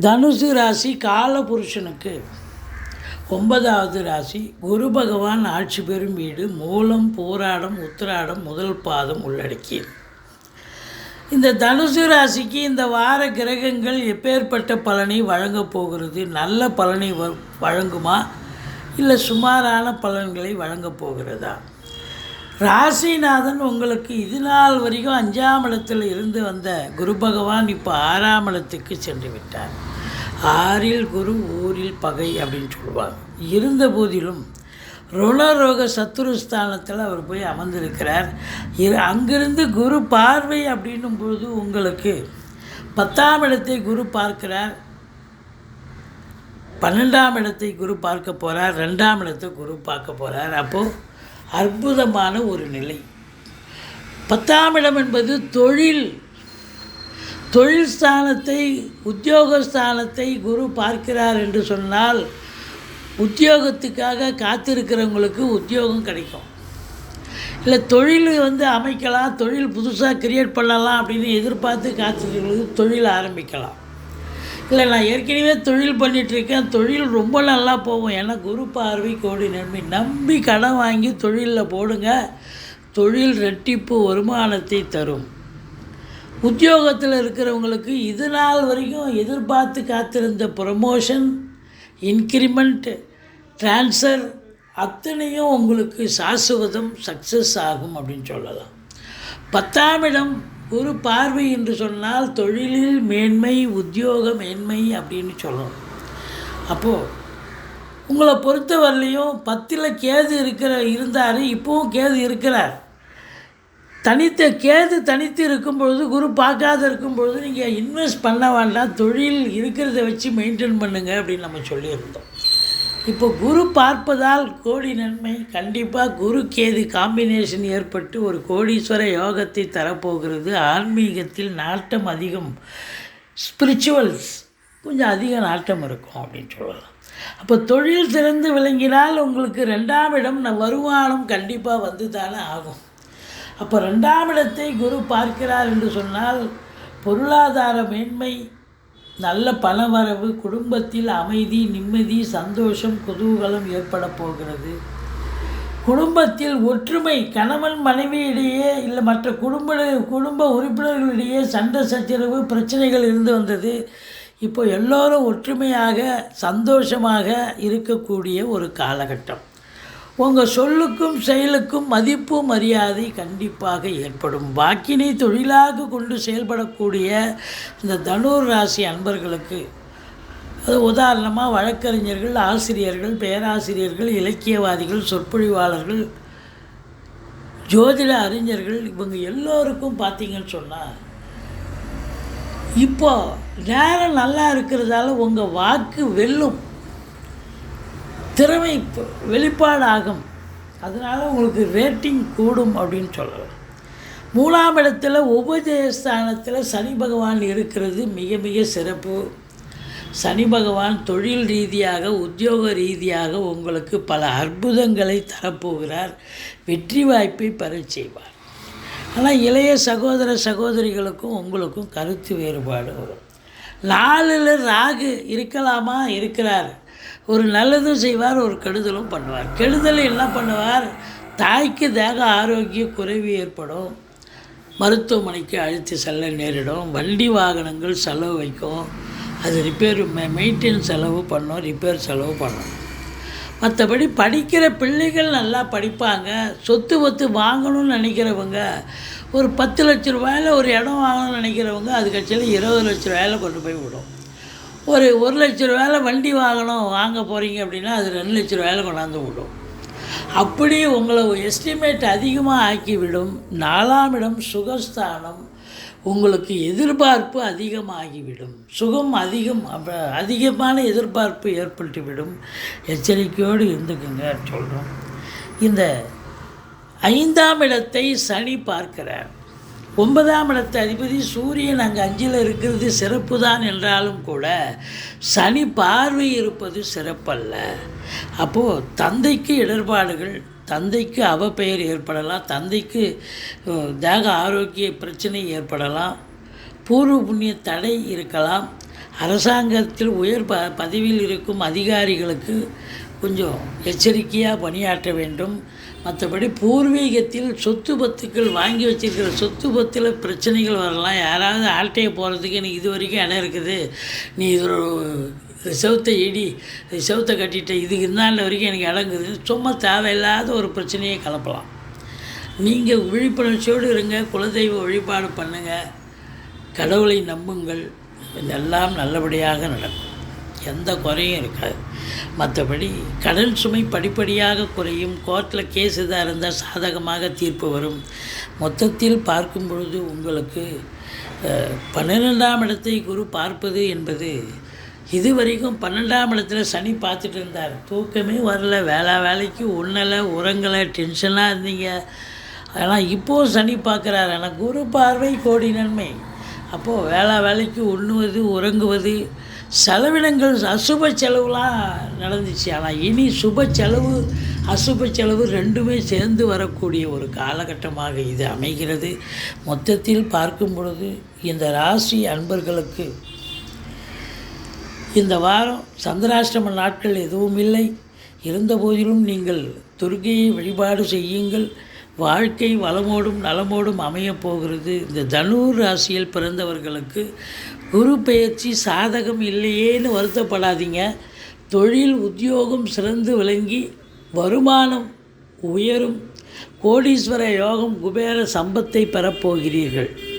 தனுசு ராசி காலபுருஷனுக்கு ஒன்பதாவது ராசி குரு பகவான் ஆட்சி பெறும் வீடு மூலம் போராடம் உத்திராடம் முதல் பாதம் உள்ளடக்கியது இந்த தனுசு ராசிக்கு இந்த வார கிரகங்கள் எப்பேற்பட்ட பலனை வழங்கப் போகிறது? நல்ல பலனை வ- வழங்குமா? இல்லை சுமாரான பலன்களை வழங்கப் போகிறதா? ராசிநாதன் உங்களுக்கு இது நாள் வரைக்கும் அஞ்சாம் இடத்தில் இருந்து வந்த குரு பகவான் இப்போ ஆறாம் இடத்துக்கு சென்று விட்டார். ஆறில் குரு ஊரில் பகை அப்படின்னு சொல்லுவாங்க. இருந்த போதிலும் ருணரோக சத்துருஸ்தானத்தில் அவர் போய் அமர்ந்திருக்கிறார். இரு அங்கிருந்து குரு பார்வை அப்படின்னும் பொழுது உங்களுக்கு பத்தாம் இடத்தை குரு பார்க்கிறார். பன்னெண்டாம் இடத்தை குரு பார்க்க போகிறார் ரெண்டாம் இடத்தை குரு பார்க்க போகிறார் அப்போது அற்புதமான ஒரு நிலை. பத்தாம் இடம் என்பது தொழில். தொழில் ஸ்தானத்தை உத்தியோகஸ்தானத்தை குரு பார்க்கிறார் என்று சொன்னால் உத்தியோகத்துக்காக காத்திருக்கிறவங்களுக்கு உத்தியோகம் கிடைக்கும். இல்லை தொழில் வந்து அமைக்கலாம் தொழில் புதுசாக கிரியேட் பண்ணலாம் அப்படின்னு எதிர்பார்த்து காத்திருக்கிறவங்களுக்கு தொழில் ஆரம்பிக்கலாம். இல்லை நான் ஏற்கனவே தொழில் பண்ணிகிட்ருக்கேன் தொழில் ரொம்ப நல்லா போகும். ஏன்னா குரு பார்வை கோடி நன்மை. நம்பி கடன் வாங்கி தொழிலில் போடுங்க. தொழில் ரெட்டிப்பு வருமானத்தை தரும். உத்தியோகத்தில் இருக்கிறவங்களுக்கு இது நாள் வரைக்கும் எதிர்பார்த்து காத்திருந்த ப்ரமோஷன் இன்க்ரிமெண்ட் ட்ரான்ஸ்ஃபர் அத்தனையும் உங்களுக்கு சாஸ்வதம் சக்ஸஸ் ஆகும் அப்படின்னு சொல்லலாம். பத்தாம் இடம் ஒரு பார்வை என்று சொன்னால் தொழிலில் மேன்மை உத்தியோக மேன்மை அப்படின்னு சொல்லணும் அப்போது உங்களை பொறுத்தவரையிலையும் பத்தில் கேது இருக்கிற இருந்தார் இப்போவும் கேது இருக்கிறார். தனித்த கேது தனித்து இருக்கும் பொழுது குரு பார்க்காத இருக்கும் பொழுது நீங்கள் இன்வெஸ்ட் பண்ண வேண்டாம் தொழில் இருக்கிறத வச்சு மெயின்டைன் பண்ணுங்கள் அப்படின்னு நம்ம சொல்லியிருந்தோம். இப்போ குரு பார்ப்பதால் கோடி நன்மை. கண்டிப்பாக குரு கேது காம்பினேஷன் ஏற்பட்டு ஒரு கோடீஸ்வர யோகத்தை தரப்போகிறது. ஆன்மீகத்தில் நாட்டம் அதிகம். ஸ்பிரிச்சுவல்ஸ் கொஞ்சம் அதிக நாட்டம் இருக்கும் அப்படின்னு சொல்லலாம் அப்போ தொழில் சிறந்து விளங்கினால் உங்களுக்கு ரெண்டாம் இடம் வருமானம் கண்டிப்பாக வந்து தானே ஆகும். அப்போ ரெண்டாம் இடத்தை குரு பார்க்கிறார் என்று சொன்னால் பொருளாதார மேன்மை நல்ல பணவரவு குடும்பத்தில் அமைதி நிம்மதி சந்தோஷம் குதூகலம் ஏற்பட போகிறது. குடும்பத்தில் ஒற்றுமை கணவன் மனைவியிடையே இல்லை மற்ற குடும்ப குடும்ப உறுப்பினர்களிடையே சண்டை சச்சரவு பிரச்சனைகள் இருந்து வந்தது. இப்போ எல்லோரும் ஒற்றுமையாக சந்தோஷமாக இருக்கக்கூடிய ஒரு காலகட்டம். உங்கள் சொல்லுக்கும் செயலுக்கும் மதிப்பு மரியாதை கண்டிப்பாக ஏற்படும். வாக்கினை தொழிலாக கொண்டு செயல்படக்கூடிய இந்த தனுர் ராசி அன்பர்களுக்கு அது உதாரணமாக வழக்கறிஞர்கள் ஆசிரியர்கள் பேராசிரியர்கள் இலக்கியவாதிகள் சொற்பொழிவாளர்கள் ஜோதிட அறிஞர்கள் இவங்க எல்லோருக்கும் பார்த்தீங்கன்னு சொன்னால் இப்போ நேரம் நல்லா இருக்கிறதால உங்கள் வாக்கு வெல்லும். திறமை வெளிப்பாடாகும். அதனால் உங்களுக்கு ரேட்டிங் கூடும் அப்படின்னு சொல்லலாம். மூணாம் இடத்துல உபஜயஸ்தானத்தில் சனி பகவான் இருக்கிறது மிக மிக சிறப்பு. சனி பகவான் தொழில் ரீதியாக உத்தியோக ரீதியாக உங்களுக்கு பல அற்புதங்களை தரப்போகிறார். வெற்றி வாய்ப்பை பெறச் செய்வார். ஆனால் இளைய சகோதர சகோதரிகளுக்கும் உங்களுக்கும் கருத்து வேறுபாடு வரும். நாலில் ராகு இருக்கலாமா? இருக்கிறார். ஒரு நல்லதும் செய்வார் ஒரு கெடுதலும் பண்ணுவார். கெடுதல் என்ன பண்ணுவார்? தாய்க்கு தேக ஆரோக்கிய குறைவு ஏற்படும். மருத்துவமனைக்கு அழைத்து செல்ல நேரிடும். வண்டி வாகனங்கள் செலவு வைக்கும். அது ரிப்பேர் மெ மெயின்டெனன்ஸ் செலவு பண்ணும் ரிப்பேர் செலவு பண்ணும். மற்றபடி படிக்கிற பிள்ளைகள் நல்லா படிப்பாங்க. சொத்து ஒத்து வாங்கணும்னு நினைக்கிறவங்க ஒரு பத்து லட்ச ரூபாயில் ஒரு இடம் வாங்கணும்னு நினைக்கிறவங்க அது கட்சியில் இருபது லட்ச ரூபாயில் கொண்டு போய் விடும். ஒரு ஒரு லட்ச ரூபாயில் வண்டி வாங்கணும் வாங்க போகிறீங்க அப்படின்னா அது ரெண்டு லட்ச ரூபாயில் கொண்டாந்து விடும். அப்படி உங்களை எஸ்டிமேட் அதிகமாக ஆக்கிவிடும். நாலாம் இடம் சுகஸ்தானம். உங்களுக்கு எதிர்பார்ப்பு அதிகமாகிவிடும். சுகம் அதிகம் அதிகமான எதிர்பார்ப்பு ஏற்பட்டுவிடும். எச்சரிக்கையோடு இருந்துக்குங்க சொல்கிறோம் இந்த ஐந்தாம் இடத்தை சனி பார்க்கிறார். ஒன்பதாம் இடத்து அதிபதி சூரியன் அங்கே அஞ்சில் இருக்கிறது சிறப்பு தான் என்றாலும் கூட சனி பார்வை இருப்பது சிறப்பல்ல. அப்போது தந்தைக்கு இடர்பாடுகள் தந்தைக்கு அவப்பெயர் ஏற்படலாம் தந்தைக்கு தேக ஆரோக்கிய பிரச்சனை ஏற்படலாம் பூர்வ புண்ணிய தடை இருக்கலாம் அரசாங்கத்தில் உயர் ப பதவியில் இருக்கும் அதிகாரிகளுக்கு கொஞ்சம் எச்சரிக்கையாக பணியாற்ற வேண்டும். மற்றபடி பூர்வீகத்தில் சொத்து பத்துக்கள் வாங்கி வச்சிருக்கிற சொத்து பத்தில் பிரச்சனைகள் வரலாம். யாராவது ஆட்டையை போகிறதுக்கு எனக்கு இது வரைக்கும் இடம் இருக்குது. நீ இது ஒரு- இடி இது கட்டிட்ட இதுக்கு இந்தாண்ட வரைக்கும் எனக்கு இடங்குது சும்மா தேவையில்லாத ஒரு பிரச்சனையை கலப்பலாம். நீங்கள் விழிப்புணர்ச்சியோடு இருங்க குலதெய்வ வழிபாடு பண்ணுங்கள் கடவுளை நம்புங்கள். இதெல்லாம் நல்லபடியாக நடக்கும். எந்த குறையும் இருக்காது. மற்றபடி கடன் சுமை படிப்படியாக குறையும். கோர்ட்டில் கேஸ் எதாக இருந்தால் சாதகமாக தீர்ப்பு வரும். மொத்தத்தில் பார்க்கும் பொழுது உங்களுக்கு பன்னிரெண்டாம் இடத்தை குரு பார்ப்பது என்பது இதுவரைக்கும் பன்னெண்டாம் இடத்துல சனி பார்த்துட்டு இருந்தார். தூக்கமே வரல. வேலை வேலைக்கு உண்ணலை உறங்கலை டென்ஷனாக இருந்தீங்க. ஆனால் இப்போது சனி பார்க்குறாரு. ஆனால் குரு பார்வை கோடி நன்மை. அப்போது வேலை வேலைக்கு உண்ணுவது உறங்குவது செலவினங்கள் அசுப செலவுலாம் நடந்துச்சு. ஆனால் இனி சுப செலவு அசுப செலவு ரெண்டுமே சேர்ந்து வரக்கூடிய ஒரு காலகட்டமாக இது அமைகிறது. மொத்தத்தில் பார்க்கும் பொழுது இந்த ராசி அன்பர்களுக்கு இந்த வாரம் சந்திராஷ்டம நாட்கள் எதுவும் இல்லை. இருந்தபோதிலும் நீங்கள் துர்கையை வழிபாடு செய்யுங்கள். வாழ்க்கை வளமோடும் நலமோடும் அமையப் போகிறது. இந்த தனுர் ராசியில் பிறந்தவர்களுக்கு குரு பெயர்ச்சி சாதகம் இல்லையேன்னு வருத்தப்படாதீங்க. தொழில் உத்தியோகம் சிறந்து விளங்கி வருமானம் உயரும். கோடீஸ்வர யோகம் குபேர சம்பத்தை பெறப்போகிறீர்கள்